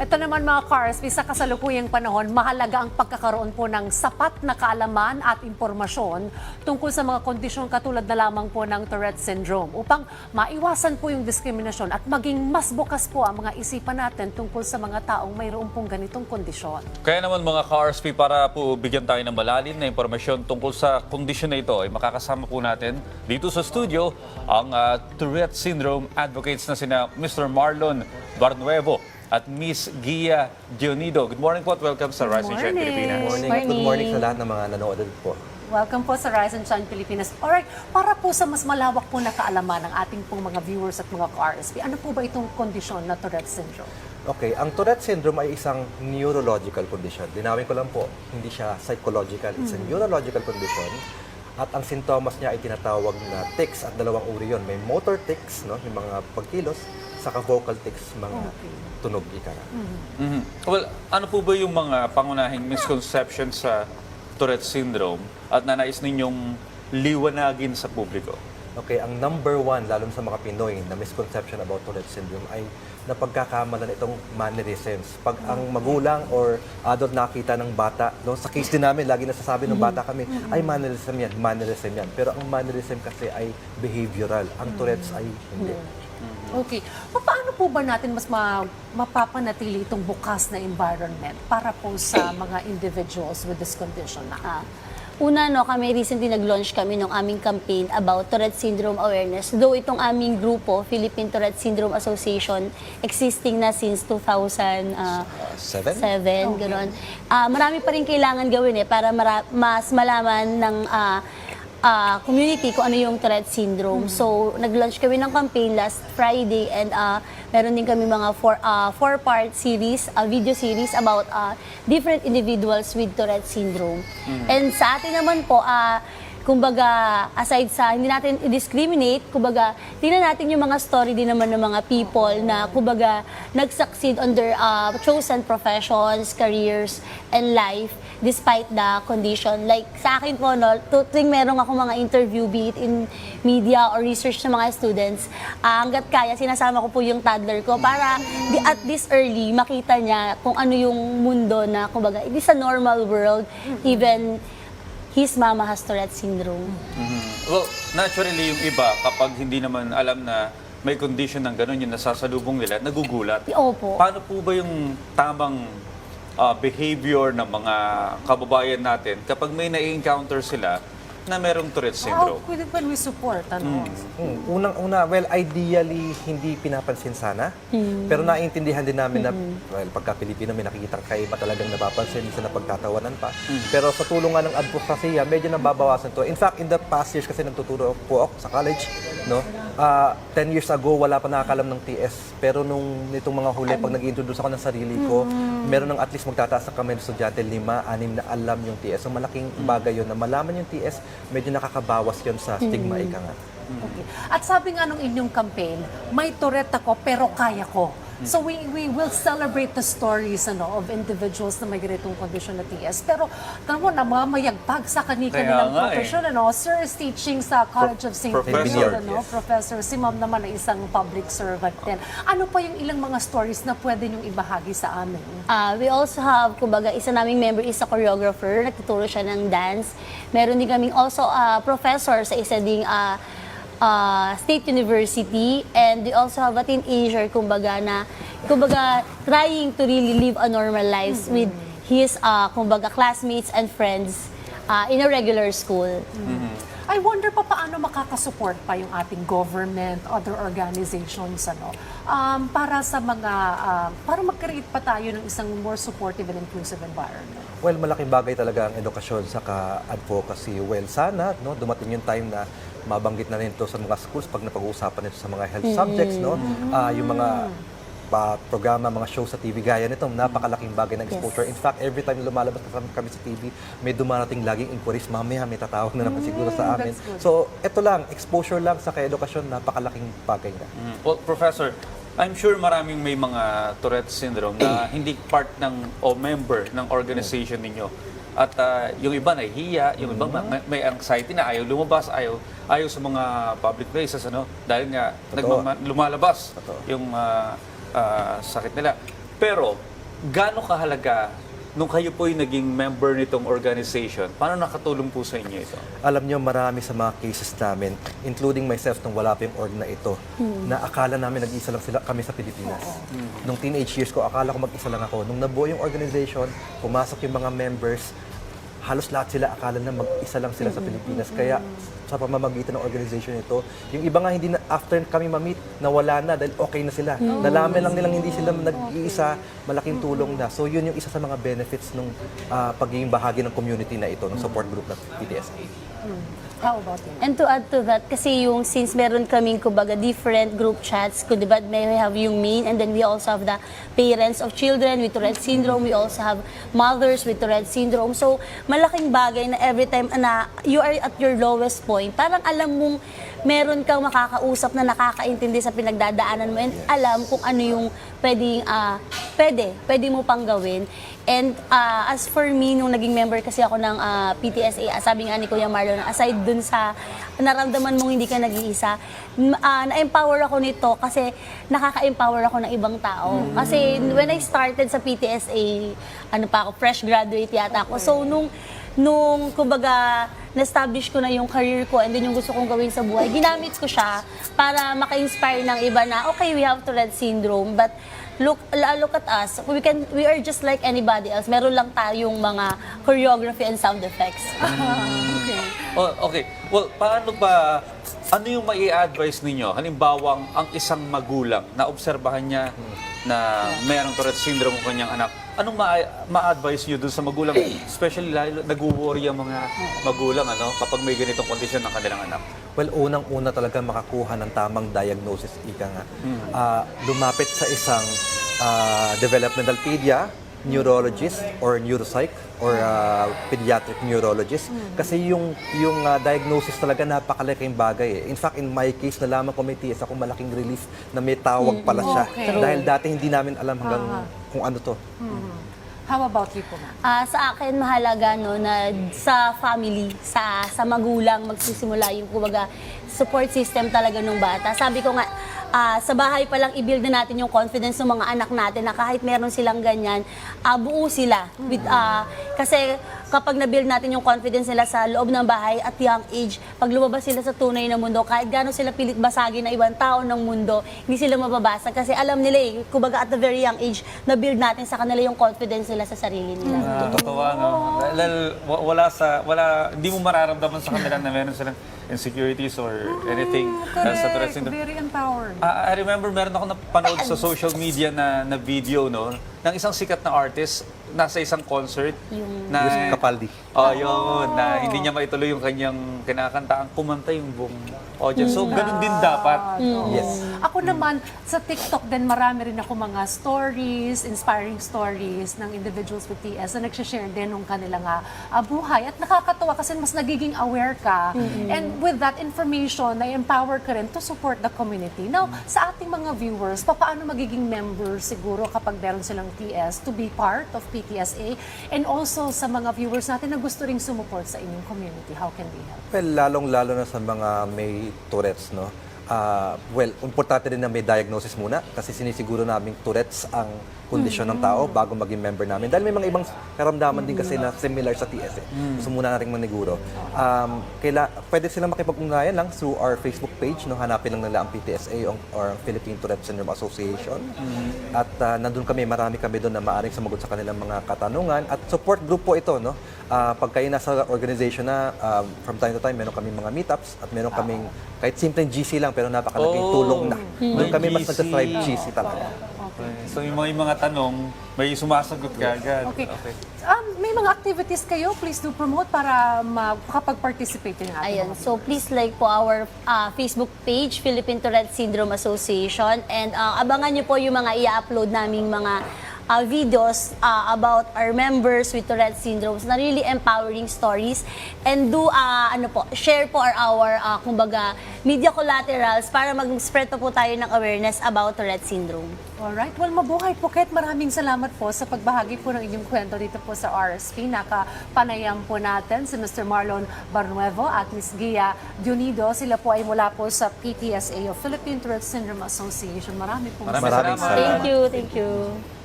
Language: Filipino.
Ito naman mga cars, sa kasalukuyang panahon, mahalaga ang pagkakaroon po ng sapat na kaalaman at impormasyon tungkol sa mga kondisyon katulad na lamang po ng Tourette Syndrome upang maiwasan po yung diskriminasyon at maging mas bukas po ang mga isipan natin tungkol sa mga taong mayroon pong ganitong kondisyon. Kaya naman mga ka-RSP, para po bigyan tayo ng malalim na impormasyon tungkol sa kondisyon na ito, ay makakasama po natin dito sa studio ang ah, Tourette Syndrome advocates na sina Mr. Marlon Barnuevo at Miss Gia Dionido. Good morning po at welcome sa Rising Shine morning. Pilipinas. Morning. Morning. Good morning sa lahat ng mga nanonood po. Welcome po sa Rise and Shine Pilipinas. Alright, para po sa mas malawak po na kaalaman ng ating pong mga viewers at mga ka-RSP, ano po ba itong kondisyon na Tourette Syndrome? Okay, ang Tourette syndrome ay isang neurological condition. Dinawin ko lang po, hindi siya psychological. It's a neurological condition. At ang sintomas niya ay tinatawag na tics at dalawang uri yun. May motor tics, no, yung mga pagkilos, saka vocal tics, mga Okay. tunog ika nga. Mhm. Well, ano po ba yung mga pangunahing misconceptions sa Tourette Syndrome at nanais ninyong liwanagin sa publiko? Okay, ang number one, lalo sa mga Pinoy, na misconception about Tourette syndrome ay napagkakamalan itong mannerisms. Pag ang magulang or adult nakita ng bata, no, sa case din namin, lagi nasasabi ng bata kami, ay mannerism yan, mannerism yan. Pero ang mannerism kasi ay behavioral. Ang Tourette's ay hindi. Okay. Pa- Paano po ba natin mas ma- mapapanatili itong bukas na environment para po sa mga individuals with this condition na? Ah, una, no, kami recently nag-launch kami ng aming campaign about Tourette Syndrome Awareness. Though itong aming grupo, Philippine Tourette Syndrome Association, existing na since 2007, Seven? seven, gano'n. Ah, marami pa rin kailangan gawin eh, para mara- mas malaman ng ah, ah, community kung ano yung Tourette Syndrome. So, nag-launch kami ng campaign last Friday and ah, meron din kami mga four, ah, four-part series, ah, video series about ah, different individuals with Tourette Syndrome. And sa atin naman po, ah, kumbaga, aside sa hindi natin i-discriminate, kumbaga, tingnan natin yung mga story din naman ng mga people na, kumbaga, nag-succeed on their uh, chosen professions, careers, and life despite the condition. Like, sa akin po, no, tu- tuwing meron ako mga interview, be it in media or research ng mga students, ah, hanggat kaya, sinasama ko po yung toddler ko para at this early, makita niya kung ano yung mundo na, kumbaga, it is a normal world, even his mama has Tourette syndrome. Well, naturally yung iba, kapag hindi naman alam na may condition ng gano'n yung nasasalubong nila, nagugulat. Opo. Paano po ba yung tamang ah, behavior ng mga kababayan natin kapag may na-encounter sila na merong Tourette How syndrome? could when we support? Ano? Hmm, Unang-una, well, ideally, hindi pinapansin sana. Pero naiintindihan din namin na, well, pagka Pilipino, may nakikita kaiba talagang napapansin, minsan na pagtatawanan pa. Pero sa tulong nga ng advocacy, medyo nababawasan to. In fact, in the past years kasi nagtuturo po ako sa college, no? Ah, 10 years ago, wala pa nakakalam ng TS. Pero nung nitong mga huli, pag nag-introduce ako ng sarili ko, meron ng at least magtataas ng kamay ng estudyante, lima, anim na alam yung TS. So malaking bagay yun na malaman yung TS, medyo nakakabawas yun sa stigma, ika nga. Okay. At sabi nga nung inyong campaign, may Tourette ako pero kaya ko. So we we will celebrate the stories ano of individuals na may ganitong condition na TS. Pero tama mo na mamayagpag sa kani Kaya kanilang nga eh. profession ano. Sir is teaching sa College of St. Professor, Vincent ano, professor. Si Ma'am naman ay isang public servant din. Ano pa yung ilang mga stories na pwede niyong ibahagi sa amin? Ah, we also have, kumbaga, isa naming member is a choreographer, nagtuturo siya ng dance. Meron din kaming also a professor sa isa ding ah, ah, state university and we also have a teenager, kumbaga, na, kumbaga, trying to really live a normal lives with his, ah, kumbaga, classmates and friends ah, in a regular school. I wonder pa paano makakasupport pa yung ating government, other organizations, ano, um, para sa mga, um, para mag-create pa tayo ng isang more supportive and inclusive environment. Well, malaking bagay talaga ang edukasyon sa advocacy. Well, sana no, dumating yung time na mabanggit na rin ito sa mga schools pag napag-uusapan ito sa mga health subjects, no? Ah, yung mga pa programa, mga show sa TV gaya nito, napakalaking bagay ng exposure. In fact, every time lumalabas kasama kami sa TV, may dumarating laging inquiries, mamaya may tatawag na naman siguro sa amin. that's good. So, ito lang, exposure lang sa edukasyon, napakalaking bagay na. Mm. Well, Professor, I'm sure maraming may mga Tourette syndrome na hindi part ng o member ng organization ninyo. At ah, yung iba nahihiya, yung iba ma- may, may anxiety na ayaw lumabas, ayaw ayaw sa mga public places ano dahil nga nagmama- lumalabas Totoo. yung ah, ah, sakit nila. Pero gaano kahalaga nung kayo po yung naging member nitong organization? Paano nakatulong po sa inyo ito? Alam nyo, marami sa mga cases namin, including myself nung wala pa yung org na ito, na akala namin nag-isa lang sila kami sa Pilipinas. Nung teenage years ko, akala ko mag-isa lang ako. Nung nabuo yung organization, pumasok yung mga members, halos lahat sila akala na mag-isa lang sila sa Pilipinas. Kaya sa pamamagitan ng organization ito, yung iba nga hindi na, after kami ma-meet, nawala na dahil okay na sila. Nalaman lang nilang hindi sila nag-iisa, malaking tulong na. So yun yung isa sa mga benefits ng pagiging bahagi ng community na ito, ng support group ng PTSA. How about you? And to add to that, kasi yung since meron kaming kumbaga different group chats, kung diba may have yung main and then we also have the parents of children with Tourette syndrome, we also have mothers with Tourette syndrome. So malaking bagay na every time na you are at your lowest point, parang alam mong meron kang makakausap na nakakaintindi sa pinagdadaanan mo and alam kung ano yung pwedeng, ah, pwede, pwede mo pang gawin. And ah, as for me, nung naging member kasi ako ng ah, PTSA, sabi nga ni Kuya Marlon, aside dun sa naramdaman mong hindi ka nag-iisa, ah, na-empower ako nito kasi nakaka-empower ako ng ibang tao. Kasi when I started sa PTSA, ano pa ako, fresh graduate yata ako. So nung nung kumbaga na-establish ko na yung career ko and then yung gusto kong gawin sa buhay, ginamit ko siya para maka-inspire ng iba na okay, we have Tourette syndrome but look look at us. We can we are just like anybody else. Meron lang tayong mga choreography and sound effects. Okay. Oh, okay. Well, paano ba, ano yung mai advise ninyo? Halimbawang ang isang magulang na obserbahan niya na mayroong Tourette syndrome ang kanyang anak. Anong ma- ma-advise niyo dun sa magulang? Especially lalo, nag-worry ang mga magulang ano, kapag may ganitong kondisyon ng kanilang anak. Well, unang-una talaga makakuha ng tamang diagnosis, ika nga. Ah, lumapit sa isang ah, developmental pedia, neurologist or neuropsych or ah, pediatric neurologist kasi yung yung ah, diagnosis talaga napakalaking bagay eh. In fact, in my case nalaman ko may TS ako malaking relief na may tawag pala siya Okay. dahil dati hindi namin alam hanggang kung ano to. How about you po, ma'am? Ah, sa akin mahalaga no na sa family, sa sa magulang magsisimula yung kumbaga support system talaga ng bata. Sabi ko nga ah, sa bahay pa lang i-build na natin yung confidence ng mga anak natin na kahit meron silang ganyan, ah, buo sila with ah, kasi kapag na-build natin yung confidence nila sa loob ng bahay at young age, pag lumabas sila sa tunay na mundo, kahit gano'n sila pilit basagin na ibang tao ng mundo, hindi sila mababasa kasi alam nila eh, kumbaga at the very young age, na-build natin sa kanila yung confidence nila sa sarili nila. Totoo, no? Dahil wa- wala sa, wala, hindi mo mararamdaman sa kanila na meron silang insecurities or anything uh, sa Tourette syndrome. Very empowered. Ah, I remember meron ako napanood sa social media na, na video no ng isang sikat na artist nasa isang concert na Yusuf Capaldi. Oh, yun, na hindi niya maituloy yung kanyang kinakanta, ang kumanta yung buong audience. So, ganun din dapat. Yes. Ako naman, sa TikTok din, marami rin ako mga stories, inspiring stories ng individuals with TS na nagsishare din ng kanilang ah, ah, buhay. At nakakatuwa kasi mas nagiging aware ka. And with that information, na-empower ka rin to support the community. Now, sa ating mga viewers, paano magiging member siguro kapag meron silang TS to be part of PTSA? And also sa mga viewers natin na gusto ring sumuport sa inyong community, how can we help? Well, lalong-lalo na sa mga may Tourette's, no? Ah, well, importante din na may diagnosis muna kasi sinisiguro namin Tourette's ang kondisyon ng tao bago maging member namin. Dahil may mga ibang karamdaman din kasi na similar sa TS. Eh. Gusto muna natin maniguro. Um, kaila, pwede silang makipag-ugnayan lang through our Facebook page. No? Hanapin lang nila ang PTSA or, ang Philippine Tourette Syndrome Association. At ah, nandun kami, marami kami doon na maaaring sumagot sa kanilang mga katanungan. At support group po ito. No? Ah, pag kayo nasa organization na, um, from time to time, meron kaming mga meetups at meron kaming kahit simpleng GC lang pero napakalaking Oh. tulong na. Doon May kami mas nagsa-thrive GC talaga. So, yung mga, yung mga tanong, may sumasagot ka agad. Okay. Um, may mga activities kayo, please do promote para makapag-participate din natin. Ayan, so please like po our uh, Facebook page, Philippine Tourette Syndrome Association. And uh, abangan niyo po yung mga i-upload naming mga uh, videos uh, about our members with Tourette syndromes na really empowering stories. And do, uh, ano po, share po our, our uh, kumbaga, media collaterals para mag-spread po, po tayo ng awareness about Tourette syndrome. Alright, well mabuhay po Ket. Maraming salamat po sa pagbahagi po ng inyong kwento dito po sa RSP. Nakapanayam po natin si Mr. Marlon Barnuevo at Ms. Gia Dionido. Sila po ay mula po sa PTSA o Philippine Tourette Syndrome Association. Marami po Maraming Maraming salamat. salamat. Thank you, thank you.